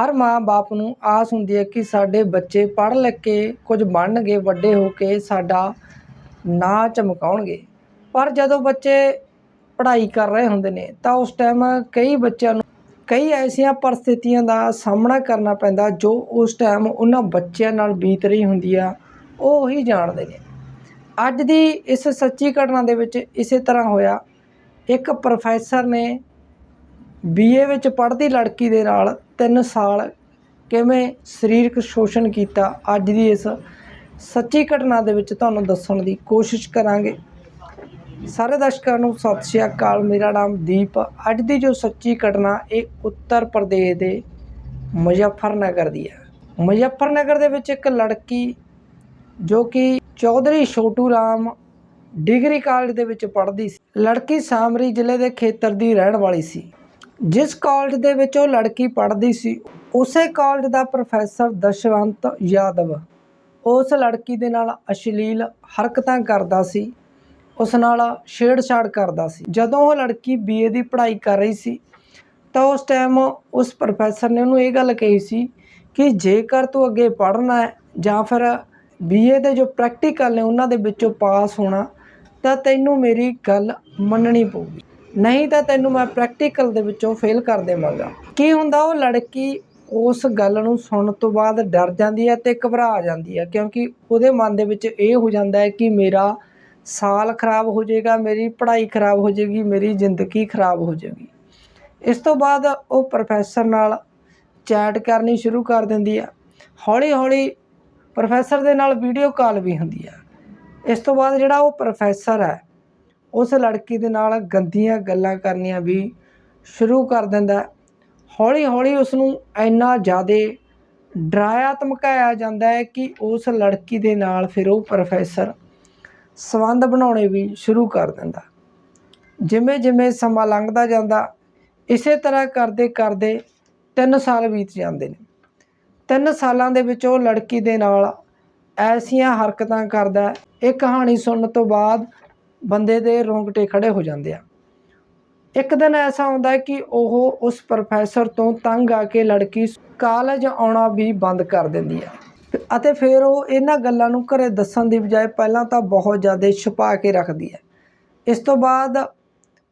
ਹਰ ਮਾਂ-ਬਾਪ ਨੂੰ ਆਸ ਹੁੰਦੀ ਹੈ ਕਿ ਸਾਡੇ ਬੱਚੇ ਪੜ੍ਹ ਲਿਖ ਕੇ ਕੁਝ ਬਣਨਗੇ, ਵੱਡੇ ਹੋ ਕੇ ਸਾਡਾ ਨਾਂ ਚਮਕਾਉਣਗੇ। ਪਰ ਜਦੋਂ ਬੱਚੇ ਪੜ੍ਹਾਈ ਕਰ ਰਹੇ ਹੁੰਦੇ ਨੇ, ਤਾਂ ਉਸ ਟਾਈਮ ਕਈ ਬੱਚਿਆਂ ਨੂੰ ਕਈ ਐਸੀਆਂ ਪਰਿਸਥਿਤੀਆਂ ਦਾ ਸਾਹਮਣਾ ਕਰਨਾ ਪੈਂਦਾ ਜੋ ਉਸ ਟਾਈਮ ਉਹਨਾਂ ਬੱਚਿਆਂ ਨਾਲ ਬੀਤ ਰਹੀ ਹੁੰਦੀ ਆ, ਉਹ ਹੀ ਜਾਣਦੇ ਨੇ। ਅੱਜ ਦੀ ਇਸ ਸੱਚੀ ਘਟਨਾ ਦੇ ਵਿੱਚ ਇਸੇ ਤਰ੍ਹਾਂ ਹੋਇਆ। ਇੱਕ ਪ੍ਰੋਫੈਸਰ ਨੇ ਬੀਏ ਵਿੱਚ ਪੜ੍ਹਦੀ ਲੜਕੀ ਦੇ ਨਾਲ 3 ਸਾਲ ਕਿਵੇਂ ਸਰੀਰਕ ਸ਼ੋਸ਼ਣ ਕੀਤਾ, ਅੱਜ ਦੀ ਇਸ ਸੱਚੀ ਘਟਨਾ ਦੇ ਵਿੱਚ ਤੁਹਾਨੂੰ ਦੱਸਣ ਦੀ ਕੋਸ਼ਿਸ਼ ਕਰਾਂਗੇ। ਸਾਰੇ ਦਰਸ਼ਕਾਂ ਨੂੰ ਸਤਿ ਸ਼੍ਰੀ ਅਕਾਲ, ਮੇਰਾ ਨਾਮ ਦੀਪ। ਅੱਜ ਦੀ ਜੋ ਸੱਚੀ ਘਟਨਾ, ਇਹ ਉੱਤਰ ਪ੍ਰਦੇਸ਼ ਦੇ ਮੁਜ਼ੱਫਰਨਗਰ ਦੀ ਹੈ। ਮੁਜ਼ੱਫਰਨਗਰ ਦੇ ਵਿੱਚ ਇੱਕ ਲੜਕੀ ਜੋ ਕਿ ਚੌਧਰੀ ਛੋਟੂ ਰਾਮ ਡਿਗਰੀ ਕਾਲਜ ਦੇ ਵਿੱਚ ਪੜ੍ਹਦੀ ਸੀ। ਲੜਕੀ ਸਾਮਰੀ ਜ਼ਿਲ੍ਹੇ ਦੇ ਖੇਤਰ ਦੀ ਰਹਿਣ ਵਾਲੀ ਸੀ। ਜਿਸ ਕਾਲਜ ਦੇ ਵਿੱਚ ਉਹ ਲੜਕੀ ਪੜ੍ਹਦੀ ਸੀ, ਉਸੇ ਕਾਲਜ ਦਾ ਪ੍ਰੋਫੈਸਰ ਦਸ਼ਵੰਤ ਯਾਦਵ। ਉਸ ਲੜਕੀ ਦੇ ਨਾਲ ਅਸ਼ਲੀਲ ਹਰਕਤਾਂ ਕਰਦਾ ਸੀ, ਉਸ ਨਾਲ ਛੇੜਛਾੜ ਕਰਦਾ ਸੀ। ਜਦੋਂ ਉਹ ਲੜਕੀ ਬੀਏ ਦੀ ਪੜ੍ਹਾਈ ਕਰ ਰਹੀ ਸੀ, ਤਾਂ ਉਸ ਟਾਈਮ ਉਸ ਪ੍ਰੋਫੈਸਰ ਨੇ ਉਹਨੂੰ ਇਹ ਗੱਲ ਕਹੀ ਸੀ ਕਿ ਜੇਕਰ ਤੂੰ ਅੱਗੇ ਪੜ੍ਹਨਾ ਹੈ ਜਾਂ ਫਿਰ ਬੀਏ ਦੇ ਜੋ ਪ੍ਰੈਕਟੀਕਲ ਨੇ ਉਹਨਾਂ ਦੇ ਵਿੱਚੋਂ ਪਾਸ ਹੋਣਾ, ਤਾਂ ਤੈਨੂੰ ਮੇਰੀ ਗੱਲ ਮੰਨਣੀ ਪਊਗੀ। ਨਹੀਂ ਤਾਂ ਤੈਨੂੰ ਮੈਂ ਪ੍ਰੈਕਟੀਕਲ ਦੇ ਵਿੱਚੋਂ ਫੇਲ ਕਰ ਦੇਵਾਂਗਾ। ਕੀ ਹੁੰਦਾ, ਉਹ ਲੜਕੀ ਉਸ ਗੱਲ ਨੂੰ ਸੁਣਨ ਤੋਂ ਬਾਅਦ ਡਰ ਜਾਂਦੀ ਹੈ ਤੇ ਘਬਰਾ ਜਾਂਦੀ ਹੈ, ਕਿਉਂਕਿ ਉਹਦੇ ਮਨ ਦੇ ਵਿੱਚ ਇਹ ਹੋ ਜਾਂਦਾ ਹੈ ਕਿ ਮੇਰਾ ਸਾਲ ਖਰਾਬ ਹੋ ਜਾਏਗਾ, ਮੇਰੀ ਪੜ੍ਹਾਈ ਖਰਾਬ ਹੋ ਜਾਏਗੀ, ਮੇਰੀ ਜ਼ਿੰਦਗੀ ਖਰਾਬ ਹੋ ਜਾਏਗੀ। ਇਸ ਤੋਂ ਬਾਅਦ ਉਹ ਪ੍ਰੋਫੈਸਰ ਨਾਲ ਚੈਟ ਕਰਨੀ ਸ਼ੁਰੂ ਕਰ ਦਿੰਦੀ ਹੈ। ਹੌਲੀ ਹੌਲੀ ਪ੍ਰੋਫੈਸਰ ਦੇ ਨਾਲ ਵੀਡੀਓ ਕਾਲ ਵੀ ਹੁੰਦੀ ਹੈ। ਇਸ ਤੋਂ ਬਾਅਦ ਜਿਹੜਾ ਉਹ ਪ੍ਰੋਫੈਸਰ ਹੈ ਉਸ ਲੜਕੀ ਦੇ ਨਾਲ ਗੰਦੀਆਂ ਗੱਲਾਂ ਕਰਨੀਆਂ ਵੀ ਸ਼ੁਰੂ ਕਰ ਦਿੰਦਾ। ਹੌਲੀ ਹੌਲੀ ਉਸ ਨੂੰ ਇੰਨਾ ਜ਼ਿਆਦਾ ਡਰਾਇਆ ਧਮਕਾਇਆ ਜਾਂਦਾ ਹੈ ਕਿ ਉਸ ਲੜਕੀ ਦੇ ਨਾਲ ਫਿਰ ਉਹ ਪ੍ਰੋਫੈਸਰ ਸੰਬੰਧ ਬਣਾਉਣੇ ਵੀ ਸ਼ੁਰੂ ਕਰ ਦਿੰਦਾ। ਜਿਵੇਂ ਜਿਵੇਂ ਸਮਾਂ ਲੰਘਦਾ ਜਾਂਦਾ, ਇਸੇ ਤਰ੍ਹਾਂ ਕਰਦੇ ਕਰਦੇ 3 ਸਾਲ ਬੀਤ ਜਾਂਦੇ ਨੇ। 3 ਸਾਲਾਂ ਦੇ ਵਿੱਚ ਉਹ ਲੜਕੀ ਦੇ ਨਾਲ ਐਸੀਆਂ ਹਰਕਤਾਂ ਕਰਦਾ ਹੈ। ਇਹ ਕਹਾਣੀ ਸੁਣਨ ਤੋਂ ਬਾਅਦ ਬੰਦੇ ਦੇ ਰੋਂਗਟੇ ਖੜੇ ਹੋ ਜਾਂਦੇ ਆ। ਇੱਕ ਦਿਨ ਐਸਾ ਹੁੰਦਾ ਕਿ ਉਹ ਉਸ ਪ੍ਰੋਫੈਸਰ ਤੋਂ ਤੰਗ ਆ ਕੇ ਲੜਕੀ ਕਾਲਜ ਆਉਣਾ ਵੀ ਬੰਦ ਕਰ ਦਿੰਦੀ ਆ। ਅਤੇ ਫਿਰ ਉਹ ਇਹਨਾਂ ਗੱਲਾਂ ਨੂੰ ਘਰੇ ਦੱਸਣ ਦੀ ਬਜਾਏ ਪਹਿਲਾਂ ਤਾਂ ਬਹੁਤ ਜ਼ਿਆਦਾ ਛੁਪਾ ਕੇ ਰੱਖਦੀ ਹੈ ਇਸ ਤੋਂ ਬਾਅਦ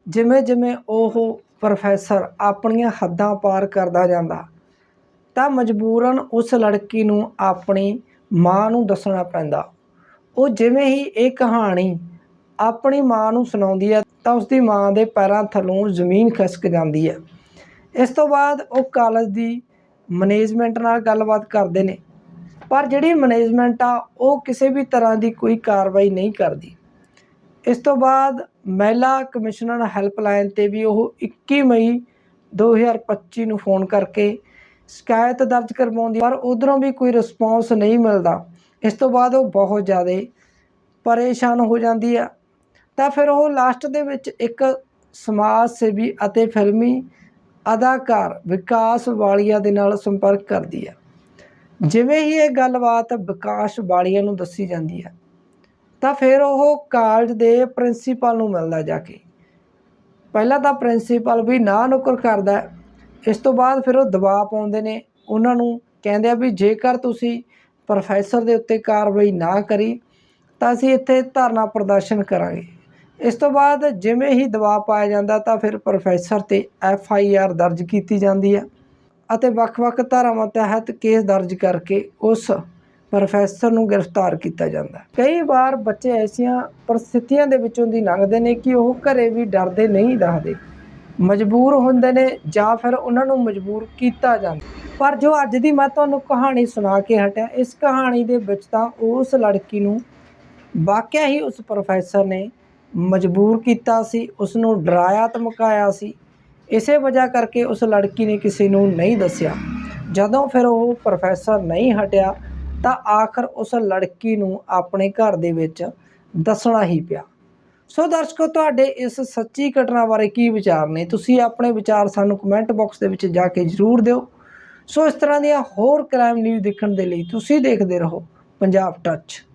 ਜਿਵੇਂ ਜਿਵੇਂ ਉਹ ਪ੍ਰੋਫੈਸਰ ਆਪਣੀਆਂ ਹੱਦਾਂ ਪਾਰ ਕਰਦਾ ਜਾਂਦਾ, ਤਾਂ ਮਜਬੂਰਨ ਉਸ ਲੜਕੀ ਨੂੰ ਆਪਣੀ ਮਾਂ ਨੂੰ ਦੱਸਣਾ ਪੈਂਦਾ। ਉਹ ਜਿਵੇਂ ਹੀ ਇਹ ਕਹਾਣੀ ਆਪਣੀ ਮਾਂ ਨੂੰ ਸੁਣਾਉਂਦੀ ਹੈ ਤਾਂ ਉਸ ਦੀ ਮਾਂ ਦੇ ਪੈਰਾਂ ਥੱਲੋਂ ਜ਼ਮੀਨ ਖਿਸਕ ਜਾਂਦੀ ਹੈ ਇਸ ਤੋਂ ਬਾਅਦ ਉਹ ਕਾਲਜ ਦੀ ਮੈਨੇਜਮੈਂਟ ਨਾਲ ਗੱਲਬਾਤ ਕਰਦੇ ਨੇ। ਪਰ ਜਿਹੜੀ ਮੈਨੇਜਮੈਂਟ ਆ, ਉਹ ਕਿਸੇ ਵੀ ਤਰ੍ਹਾਂ ਦੀ ਕੋਈ ਕਾਰਵਾਈ ਨਹੀਂ ਕਰਦੀ। ਇਸ ਤੋਂ ਬਾਅਦ ਮਹਿਲਾ ਕਮਿਸ਼ਨਰ ਹੈਲਪਲਾਈਨ ਤੇ ਵੀ ਉਹ 21 ਮਈ 2025 ਨੂੰ ਫੋਨ ਕਰਕੇ ਸ਼ਿਕਾਇਤ ਦਰਜ ਕਰਵਾਉਂਦੀ ਪਰ ਉਧਰੋਂ ਵੀ ਕੋਈ ਰਿਸਪੌਂਸ ਨਹੀਂ ਮਿਲਦਾ। ਇਸ ਤੋਂ ਬਾਅਦ ਉਹ ਬਹੁਤ ਜ਼ਿਆਦਾ ਪਰੇਸ਼ਾਨ ਹੋ ਜਾਂਦੀ ਆ। ਤਾਂ ਫਿਰ ਉਹ ਲਾਸਟ ਦੇ ਵਿੱਚ ਇੱਕ ਸਮਾਜ ਸੇਵੀ ਅਤੇ ਫਿਲਮੀ ਅਦਾਕਾਰ ਵਿਕਾਸ ਵਾਲੀਆ ਦੇ ਨਾਲ ਸੰਪਰਕ ਕਰਦੀ ਹੈ ਜਿਵੇਂ ਹੀ ਇਹ ਗੱਲਬਾਤ ਵਿਕਾਸ ਵਾਲੀਆ ਨੂੰ ਦੱਸੀ ਜਾਂਦੀ ਹੈ ਤਾਂ ਫਿਰ ਉਹ ਕਾਲਜ ਦੇ ਪ੍ਰਿੰਸੀਪਲ ਨੂੰ ਮਿਲਦਾ ਜਾ ਕੇ। ਪਹਿਲਾਂ ਤਾਂ ਪ੍ਰਿੰਸੀਪਲ ਵੀ ਨਾ ਨੁਕਰ ਕਰਦਾ, ਇਸ ਤੋਂ ਬਾਅਦ ਫਿਰ ਉਹ ਦਬਾਅ ਪਾਉਂਦੇ ਨੇ। ਉਹਨਾਂ ਨੂੰ ਕਹਿੰਦੇ ਆ ਵੀ ਜੇਕਰ ਤੁਸੀਂ ਪ੍ਰੋਫੈਸਰ ਦੇ ਉੱਤੇ ਕਾਰਵਾਈ ਨਾ ਕਰੀ, ਤਾਂ ਅਸੀਂ ਇੱਥੇ ਧਰਨਾ ਪ੍ਰਦਰਸ਼ਨ ਕਰਾਂਗੇ। ਇਸ ਤੋਂ ਬਾਅਦ ਜਿਵੇਂ ਹੀ ਦਬਾਅ ਪਾਇਆ ਜਾਂਦਾ ਤਾਂ ਫਿਰ ਪ੍ਰੋਫੈਸਰ ਤੇ ਐਫ ਆਈ ਆਰ ਦਰਜ ਕੀਤੀ ਜਾਂਦੀ ਹੈ ਅਤੇ ਵੱਖ-ਵੱਖ ਧਾਰਾਵਾਂ ਤਹਿਤ ਕੇਸ ਦਰਜ ਕਰਕੇ ਉਸ ਪ੍ਰੋਫੈਸਰ ਨੂੰ ਗ੍ਰਿਫਤਾਰ ਕੀਤਾ ਜਾਂਦਾ ਕਈ ਵਾਰ ਬੱਚੇ ਐਸੀਆਂ ਪਰਿਸਥਿਤੀਆਂ ਦੇ ਵਿੱਚੋਂ ਦੀ ਲੰਘਦੇ ਨੇ ਕਿ ਉਹ ਘਰੇ ਵੀ ਡਰਦੇ ਨਹੀਂ ਦੱਸਦੇ। ਮਜਬੂਰ ਹੁੰਦੇ ਨੇ ਜਾਂ ਫਿਰ ਉਹਨਾਂ ਨੂੰ ਮਜਬੂਰ ਕੀਤਾ ਜਾਂਦਾ ਪਰ ਜੋ ਅੱਜ ਦੀ ਮੈਂ ਤੁਹਾਨੂੰ ਕਹਾਣੀ ਸੁਣਾ ਕੇ ਹਟਿਆ, ਇਸ ਕਹਾਣੀ ਦੇ ਵਿੱਚ ਤਾਂ ਉਸ ਲੜਕੀ ਨੂੰ ਵਾਕਿਆ ਹੀ ਉਸ ਪ੍ਰੋਫੈਸਰ ਨੇ ਮਜਬੂਰ ਕੀਤਾ ਸੀ ਉਸ ਨੂੰ ਡਰਾਇਆ ਧਮਕਾਇਆ ਸੀ। ਇਸੇ ਵਜ੍ਹਾ ਕਰਕੇ ਉਸ ਲੜਕੀ ਨੇ ਕਿਸੇ ਨੂੰ ਨਹੀਂ ਦੱਸਿਆ। ਜਦੋਂ ਫਿਰ ਉਹ ਪ੍ਰੋਫੈਸਰ ਨਹੀਂ ਹਟਿਆ, ਤਾਂ ਆਖਰ ਉਸ ਲੜਕੀ ਨੂੰ ਆਪਣੇ ਘਰ ਦੇ ਵਿੱਚ ਦੱਸਣਾ ਹੀ ਪਿਆ। ਸੋ ਦਰਸ਼ਕੋ, ਤੁਹਾਡੇ ਇਸ ਸੱਚੀ ਘਟਨਾ ਬਾਰੇ ਕੀ ਵਿਚਾਰ ਨੇ? ਤੁਸੀਂ ਆਪਣੇ ਵਿਚਾਰ ਸਾਨੂੰ ਕਮੈਂਟ ਬਾਕਸ ਦੇ ਵਿੱਚ ਜਾ ਕੇ ਜ਼ਰੂਰ ਦਿਓ। ਸੋ ਇਸ ਤਰ੍ਹਾਂ ਦੀਆਂ ਹੋਰ ਕ੍ਰਾਈਮ ਨਿਊਜ਼ ਦੇਖਣ ਦੇ ਲਈ ਤੁਸੀਂ ਦੇਖਦੇ ਰਹੋ ਪੰਜਾਬ ਟੱਚ